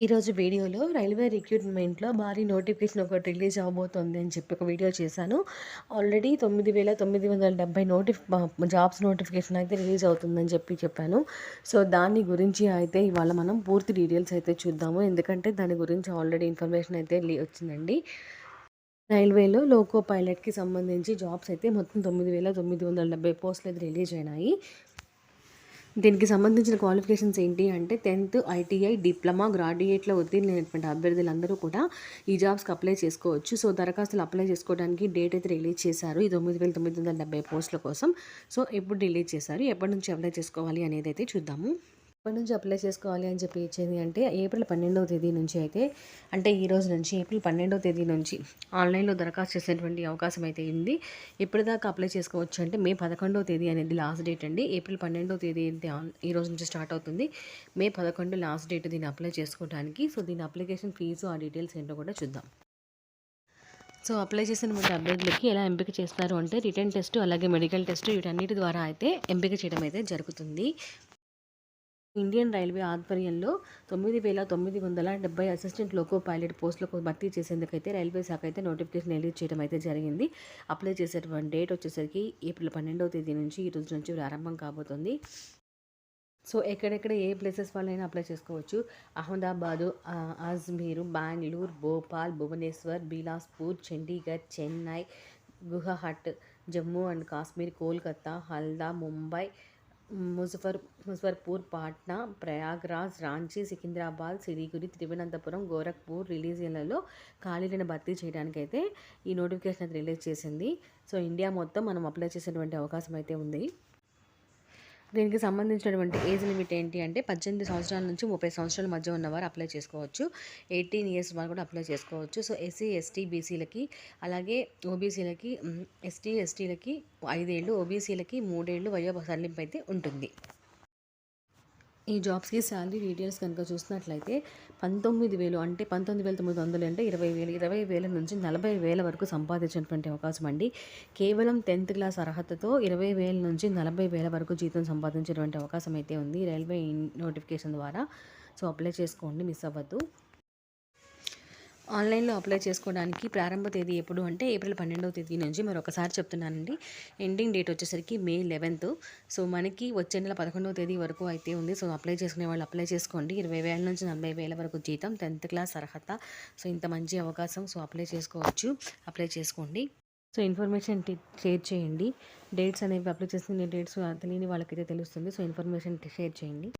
ఈరోజు వీడియోలో రైల్వే రిక్రూట్మెంట్‌లో భారీ నోటిఫికేషన్ ఒకటి రిలీజ్ అవబోతోంది అని చెప్పి ఒక వీడియో చేశాను. ఆల్రెడీ 9970 నోటిఫ్ బ జాబ్స్ నోటిఫికేషన్ అయితే రిలీజ్ అవుతుందని చెప్పి చెప్పాను. సో, దాని గురించి అయితే ఇవాళ మనం పూర్తి డీటెయిల్స్ అయితే చూద్దాము. ఎందుకంటే దాని గురించి ఆల్రెడీ ఇన్ఫర్మేషన్ అయితే వచ్చిందండి. రైల్వేలో లోకో పైలట్‌కి సంబంధించి జాబ్స్ అయితే మొత్తం 9970 పోస్టులు అయితే రిలీజ్ అయినాయి. దీనికి సంబంధించిన క్వాలిఫికేషన్స్ ఏంటి అంటే 10థ్ ఐటీఐ, డిప్లొమా, గ్రాడ్యుయేట్‌లో ఉత్తీర్ణమైనటువంటి అభ్యర్థులందరూ కూడా ఈ జాబ్స్‌కి అప్లై చేసుకోవచ్చు. సో, దరఖాస్తులు అప్లై చేసుకోవడానికి డేట్ అయితే రిలీజ్ చేశారు. ఈ 9970 పోస్టుల కోసం. సో, ఎప్పుడు రిలీజ్ చేశారు? ఎప్పటి నుంచి అప్లై చేసుకోవాలి అనేది అయితే చూద్దాము. ఎప్పటి నుంచి అప్లై చేసుకోవాలి అని చెప్పి ఇచ్చింది అంటే ఏప్రిల్ 12వ తేదీ నుంచి అయితే అంటే ఈ రోజు నుంచి ఏప్రిల్ 12వ తేదీ నుంచి ఆన్‌లైన్‌లో దరఖాస్తు చేసేటువంటి అవకాశం అయితే ఉంది. ఎప్పటిదాకా అప్లై చేసుకోవచ్చు అంటే మే 11వ తేదీ అనేది లాస్ట్ డేట్ అండి. ఏప్రిల్ 12వ తేదీ అయితే ఆన్ ఈ రోజు నుంచి స్టార్ట్ అవుతుంది. మే 11 లాస్ట్ డేట్ దీన్ని అప్లై చేసుకోవడానికి. సో, దీని అప్లికేషన్ ఫీజు ఆ డీటెయిల్స్ ఏంటో కూడా చూద్దాం. సో, అప్లై చేసినటువంటి అభ్యర్థులకి ఎలా ఎంపిక చేస్తారు అంటే రిటన్ టెస్ట్ అలాగే మెడికల్ టెస్ట్ వీటన్నిటి ద్వారా అయితే ఎంపిక చేయడం అయితే జరుగుతుంది. ఇండియన్ రైల్వే ఆధ్వర్యంలో 9970 అసిస్టెంట్ లోకో పైలట్ పోస్టులకు భర్తీ చేసేందుకైతే రైల్వే శాఖ అయితే నోటిఫికేషన్ రిలీజ్ చేయడం అయితే జరిగింది. అప్లై చేసేటువంటి డేట్ వచ్చేసరికి ఏప్రిల్ 12వ తేదీ నుంచి ఈ రోజు నుంచి ప్రారంభం కాబోతుంది. సో, ఎక్కడెక్కడ ఏ ప్లేసెస్ వాళ్ళైనా అప్లై చేసుకోవచ్చు. అహ్మదాబాదు, అజ్మీరు, బెంగళూరు భోపాల్, భువనేశ్వర్, బిలాస్పూర్, చండీగఢ్, చెన్నై, గువాహట్, జమ్మూ అండ్ కాశ్మీర్, కోల్‌కతా, హల్దా, ముంబై, ముజఫర్ ముజఫర్పూర్, పాట్నా, ప్రయాగ్‌రాజ్, రాంచీ, సికింద్రాబాద్, సిలిగురి, తిరువనంతపురం, గోరఖ్పూర్ రిలీజియన్‌లలో ఖాళీలను భర్తీ చేయడానికైతే ఈ నోటిఫికేషన్ రిలీజ్ చేసింది. సో, ఇండియా మొత్తం మనం అప్లై చేసేటువంటి అవకాశం అయితే ఉంది. దీనికి సంబంధించినటువంటి ఏజ్ లిమిట్ ఏంటి అంటే 18 సంవత్సరాల నుంచి 30 సంవత్సరాల మధ్య ఉన్నవారు అప్లై చేసుకోవచ్చు. 18 ఇయర్స్ వాళ్ళు కూడా అప్లై చేసుకోవచ్చు. సో, ఎస్సీ, ఎస్టీ, బీసీలకి అలాగే ఓబీసీలకి ఎస్టీ, ఎస్టీలకి ఐదేళ్ళు ఓబీసీలకి మూడేళ్ళు వయో సడలింపు అయితే ఉంటుంది. ఈ జాబ్స్‌కి శాలరీ డీటెయిల్స్ కనుక చూసినట్లయితే 19,000 అంటే 19,900 అంటే ఇరవై వేలు ఇరవై వేల నుంచి నలభై వేల వరకు సంపాదించినటువంటి అవకాశం అండి. కేవలం 10థ్ క్లాస్ అర్హతతో ఇరవై వేల నుంచి నలభై వేల వరకు జీతం సంపాదించేటువంటి అవకాశం అయితే ఉంది. రైల్వే నోటిఫికేషన్ ద్వారా. సో, అప్లై చేసుకోండి మిస్ అవ్వద్దు. ఆన్‌లైన్‌లో అప్లై చేసుకోవడానికి ప్రారంభ తేదీ ఎప్పుడు అంటే ఏప్రిల్ 12వ తేదీ నుంచి మరొకసారి చెప్తున్నానండి. ఎండింగ్ డేట్ వచ్చేసరికి మే 11థ్. సో, మనకి వచ్చే నెల 11వ తేదీ వరకు అయితే ఉంది. సో, అప్లై చేసుకునే వాళ్ళు అప్లై చేసుకోండి. ఇరవై వేల నుంచి నలభై వేల వరకు జీతం, 10థ్ క్లాస్ అర్హత. సో, ఇంత మంచి అవకాశం. సో, అప్లై చేసుకోవచ్చు. అప్లై చేసుకోండి. సో, ఇన్ఫర్మేషన్ షేర్ చేయండి. డేట్స్ అనేవి అప్లై చేసుకునే డేట్స్ తెలియని వాళ్ళకైతే తెలుస్తుంది. సో, ఇన్ఫర్మేషన్ షేర్ చేయండి.